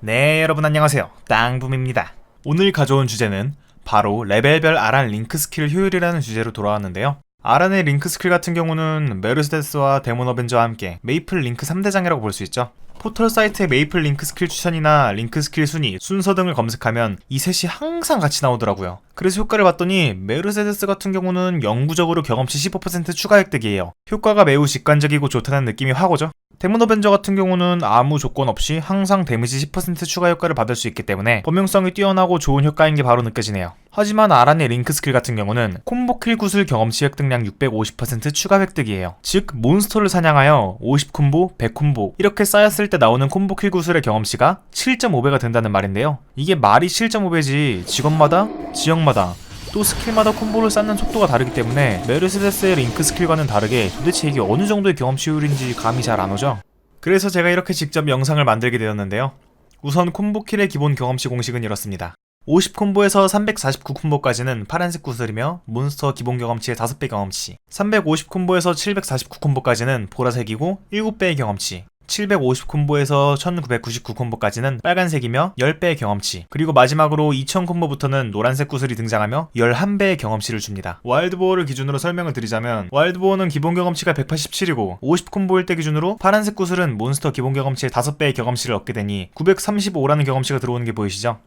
네, 여러분 안녕하세요. 땅붐입니다. 오늘 가져온 주제는 바로 레벨별 아란 링크 스킬 효율이라는 주제로 돌아왔는데요. 아란의 링크 스킬 같은 경우는 메르세데스와 데몬 어벤져와 함께 메이플 링크 3대장이라고 볼 수 있죠. 포털 사이트의 메이플 링크 스킬 추천이나 링크 스킬 순위, 순서 등을 검색하면 이 셋이 항상 같이 나오더라고요. 그래서 효과를 봤더니 메르세데스 같은 경우는 영구적으로 경험치 15% 추가 획득이에요. 효과가 매우 직관적이고 좋다는 느낌이 확 오죠. 데몬 어벤져 같은 경우는 아무 조건 없이 항상 데미지 10% 추가 효과를 받을 수 있기 때문에 범용성이 뛰어나고 좋은 효과인 게 바로 느껴지네요. 하지만 아란의 링크 스킬 같은 경우는 콤보 킬 구슬 경험치 획득량 650% 추가 획득이에요. 즉 몬스터를 사냥하여 50콤보, 100콤보 이렇게 쌓였을 때 나오는 콤보 킬 구슬의 경험치가 7.5배가 된다는 말인데요. 이게 말이 7.5배지 직업마다, 지역마다 또 스킬마다 콤보를 쌓는 속도가 다르기 때문에 메르세데스의 링크 스킬과는 다르게 도대체 이게 어느 정도의 경험치 효율인지 감이 잘 안 오죠? 그래서 제가 이렇게 직접 영상을 만들게 되었는데요. 우선 콤보킬의 기본 경험치 공식은 이렇습니다. 50콤보에서 349콤보까지는 파란색 구슬이며 몬스터 기본 경험치의 5배 경험치 350콤보에서 749콤보까지는 보라색이고 7배의 경험치 750 콤보에서 1999 콤보까지는 빨간색이며 10배의 경험치 그리고 마지막으로 2000 콤보부터는 노란색 구슬이 등장하며 11배의 경험치를 줍니다 와일드보어를 기준으로 설명을 드리자면 와일드보어는 기본 경험치가 187이고 50 콤보일 때 기준으로 파란색 구슬은 몬스터 기본 경험치의 5배의 경험치를 얻게 되니 935라는 경험치가 들어오는 게 보이시죠?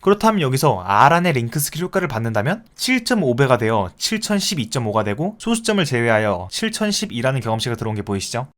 그렇다면 여기서 아란의 링크 스킬 효과를 받는다면 7.5배가 되어 7012.5가 되고 소수점을 제외하여 7012라는 경험치가 들어온 게 보이시죠?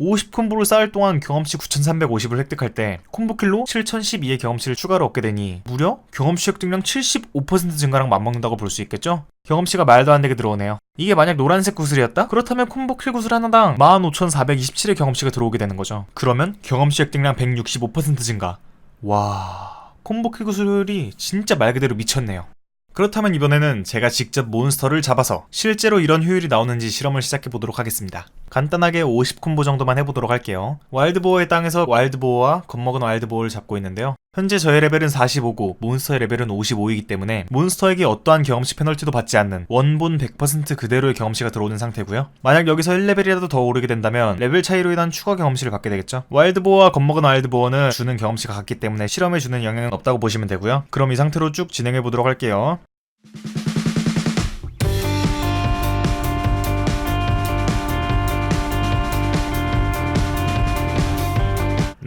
50콤보를 쌓을 동안 경험치 9350을 획득할 때 콤보킬로 7012의 경험치를 추가로 얻게 되니 무려 경험치 획득량 75% 증가랑 맞먹는다고 볼 수 있겠죠? 경험치가 말도 안 되게 들어오네요. 이게 만약 노란색 구슬이었다? 그렇다면 콤보킬 구슬 하나당 15427의 경험치가 들어오게 되는 거죠. 그러면 경험치 획득량 165% 증가. 와... 콤보킬 구슬이 진짜 말 그대로 미쳤네요. 그렇다면 이번에는 제가 직접 몬스터를 잡아서 실제로 이런 효율이 나오는지 실험을 시작해 보도록 하겠습니다. 간단하게 50콤보 정도만 해보도록 할게요. 와일드보어의 땅에서 와일드보어와 겁먹은 와일드보어를 잡고 있는데요. 현재 저의 레벨은 45고 몬스터의 레벨은 55이기 때문에 몬스터에게 어떠한 경험치 페널티도 받지 않는 원본 100% 그대로의 경험치가 들어오는 상태고요. 만약 여기서 1레벨이라도 더 오르게 된다면 레벨 차이로 인한 추가 경험치를 받게 되겠죠. 와일드보어와 겁먹은 와일드보어는 주는 경험치가 같기 때문에 실험에 주는 영향은 없다고 보시면 되고요. 그럼 이 상태로 쭉 진행해 보도록 할게요.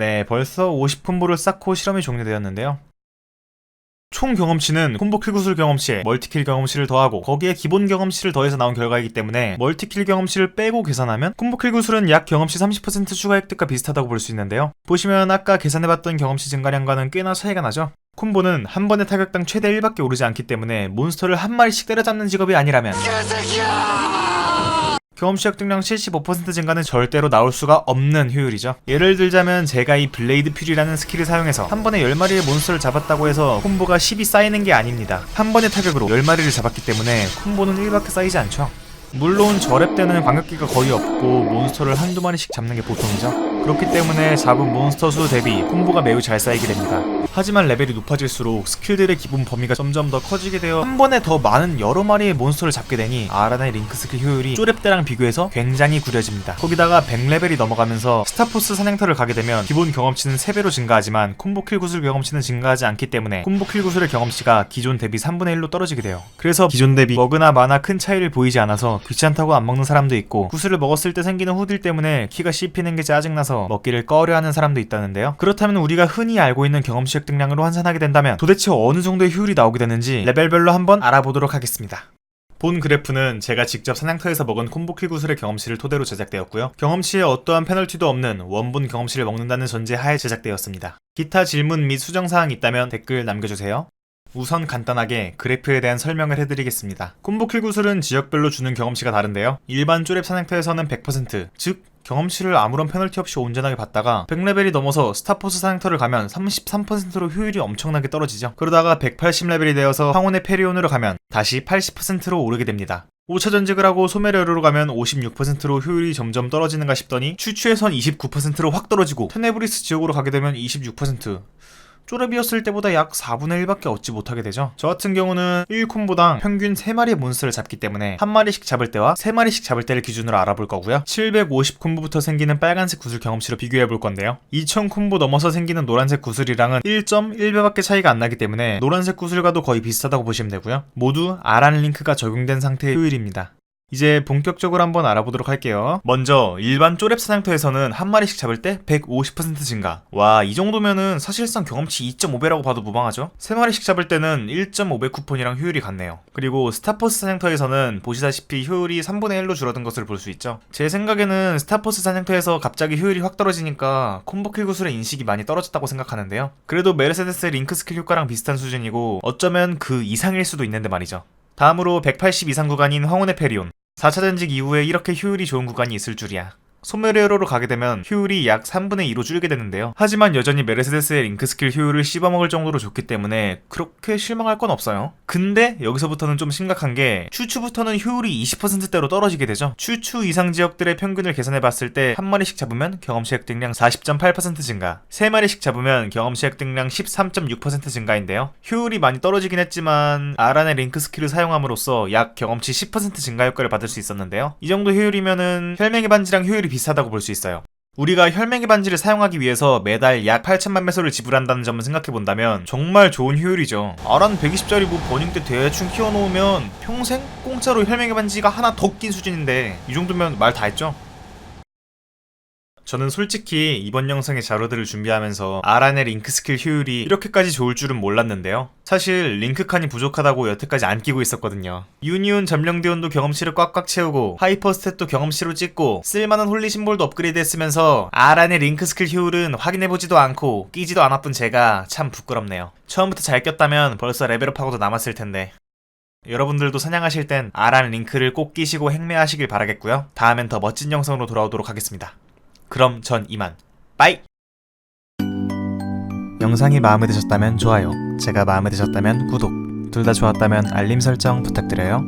네, 벌써 50콤보를 쌓고 실험이 종료되었는데요. 총 경험치는 콤보 킬구슬 경험치에 멀티킬 경험치를 더하고 거기에 기본 경험치를 더해서 나온 결과이기 때문에 멀티킬 경험치를 빼고 계산하면 콤보 킬구슬은 약 경험치 30% 추가 획득과 비슷하다고 볼 수 있는데요. 보시면 아까 계산해봤던 경험치 증가량과는 꽤나 차이가 나죠? 콤보는 한 번의 타격당 최대 1밖에 오르지 않기 때문에 몬스터를 한 마리씩 때려잡는 직업이 아니라면 경험치 획득량 75% 증가는 절대로 나올 수가 없는 효율이죠. 예를 들자면 제가 이 블레이드 퓨리라는 스킬을 사용해서 한 번에 10마리의 몬스터를 잡았다고 해서 콤보가 10이 쌓이는 게 아닙니다. 한 번의 타격으로 10마리를 잡았기 때문에 콤보는 1밖에 쌓이지 않죠. 물론 저랩 때는 광역기가 거의 없고 몬스터를 한두 마리씩 잡는 게 보통이죠. 그렇기 때문에 잡은 몬스터 수 대비 콤보가 매우 잘 쌓이게 됩니다. 하지만 레벨이 높아질수록 스킬들의 기본 범위가 점점 더 커지게 되어 한 번에 더 많은 여러 마리의 몬스터를 잡게 되니 아라나의 링크 스킬 효율이 쪼랩 때랑 비교해서 굉장히 구려집니다. 거기다가 100레벨이 넘어가면서 스타포스 사냥터를 가게 되면 기본 경험치는 3배로 증가하지만 콤보킬 구슬 경험치는 증가하지 않기 때문에 콤보킬 구슬의 경험치가 기존 대비 3분의 1로 떨어지게 돼요. 그래서 기존 대비 먹으나 마나 큰 차이를 보이지 않아서 귀찮다고 안 먹는 사람도 있고 구슬을 먹었을 때 생기는 후딜 때문에 키가 씹히는 게 짜증나서 먹기를 꺼려하는 사람도 있다는데요. 그렇다면 우리가 흔히 알고 있는 경험치 획득량으로 환산하게 된다면 도대체 어느 정도의 효율이 나오게 되는지 레벨별로 한번 알아보도록 하겠습니다. 본 그래프는 제가 직접 사냥터에서 먹은 콤보킬 구슬의 경험치를 토대로 제작되었고요. 경험치에 어떠한 페널티도 없는 원본 경험치를 먹는다는 전제 하에 제작되었습니다. 기타 질문 및 수정사항 있다면 댓글 남겨주세요. 우선 간단하게 그래프에 대한 설명을 해드리겠습니다. 콤보킬 구슬은 지역별로 주는 경험치가 다른데요. 일반 쪼랩 사냥터에서는 100%, 즉 경험치를 아무런 페널티 없이 온전하게 받다가 100레벨이 넘어서 스타포스 사냥터를 가면 33%로 효율이 엄청나게 떨어지죠. 그러다가 180레벨이 되어서 황혼의 페리온으로 가면 다시 80%로 오르게 됩니다. 5차 전직을 하고 소메르로 가면 56%로 효율이 점점 떨어지는가 싶더니 추추에선 29%로 확 떨어지고 테네브리스 지역으로 가게 되면 26%. 쪼렙이었을 때보다 약 4분의 1밖에 얻지 못하게 되죠. 저 같은 경우는 1콤보당 평균 3마리의 몬스터를 잡기 때문에 한 마리씩 잡을 때와 3마리씩 잡을 때를 기준으로 알아볼 거고요. 750 콤보부터 생기는 빨간색 구슬 경험치로 비교해 볼 건데요. 2000 콤보 넘어서 생기는 노란색 구슬이랑은 1.1배밖에 차이가 안 나기 때문에 노란색 구슬과도 거의 비슷하다고 보시면 되고요. 모두 아란 링크가 적용된 상태의 효율입니다. 이제 본격적으로 한번 알아보도록 할게요. 먼저 일반 쪼렙 사냥터에서는 한 마리씩 잡을 때 150% 증가. 와, 이 정도면은 사실상 경험치 2.5배라고 봐도 무방하죠? 세 마리씩 잡을 때는 1.5배 쿠폰이랑 효율이 같네요. 그리고 스타포스 사냥터에서는 보시다시피 효율이 3분의 1로 줄어든 것을 볼 수 있죠. 제 생각에는 스타포스 사냥터에서 갑자기 효율이 확 떨어지니까 콤보 킬 구슬의 인식이 많이 떨어졌다고 생각하는데요. 그래도 메르세데스 링크 스킬 효과랑 비슷한 수준이고 어쩌면 그 이상일 수도 있는데 말이죠. 다음으로 180 이상 구간인 황혼의 페리온. 4차 전직 이후에 이렇게 효율이 좋은 구간이 있을 줄이야. 소멸의 회로로 가게 되면 효율이 약 3분의 2로 줄게 되는데요. 하지만 여전히 메르세데스의 링크 스킬 효율을 씹어먹을 정도로 좋기 때문에 그렇게 실망할 건 없어요. 근데 여기서부터는 좀 심각한 게 추추부터는 효율이 20%대로 떨어지게 되죠. 추추 이상 지역들의 평균을 계산해봤을 때 한 마리씩 잡으면 경험치 획득량 40.8% 증가, 세 마리씩 잡으면 경험치 획득량 13.6% 증가인데요. 효율이 많이 떨어지긴 했지만 아란의 링크 스킬을 사용함으로써 약 경험치 10% 증가 효과를 받을 수 있었는데요. 이 정도 효율이면은 혈맹의 반지랑 효율이 비슷하다고 볼 수 있어요. 우리가 혈맹의 반지를 사용하기 위해서 매달 약 8천만 매소를 지불한다는 점을 생각해본다면 정말 좋은 효율이죠. 아란 120짜리 뭐 버닝 때 대충 키워놓으면 평생 공짜로 혈맹의 반지가 하나 더 낀 수준인데 이 정도면 말 다 했죠? 저는 솔직히 이번 영상의 자료들을 준비하면서 아란의 링크 스킬 효율이 이렇게까지 좋을 줄은 몰랐는데요. 사실 링크 칸이 부족하다고 여태까지 안 끼고 있었거든요. 유니온 점령대원도 경험치를 꽉꽉 채우고 하이퍼 스탯도 경험치로 찍고 쓸만한 홀리 심볼도 업그레이드 했으면서 아란의 링크 스킬 효율은 확인해보지도 않고 끼지도 않았던 제가 참 부끄럽네요. 처음부터 잘 꼈다면 벌써 레벨업하고도 남았을 텐데. 여러분들도 사냥하실 땐 아란 링크를 꼭 끼시고 행매하시길 바라겠고요. 다음엔 더 멋진 영상으로 돌아오도록 하겠습니다. 그럼 전 이만. 빠이! 영상이 마음에 드셨다면 좋아요, 제가 마음에 드셨다면 구독, 둘 다 좋았다면 알림 설정 부탁드려요.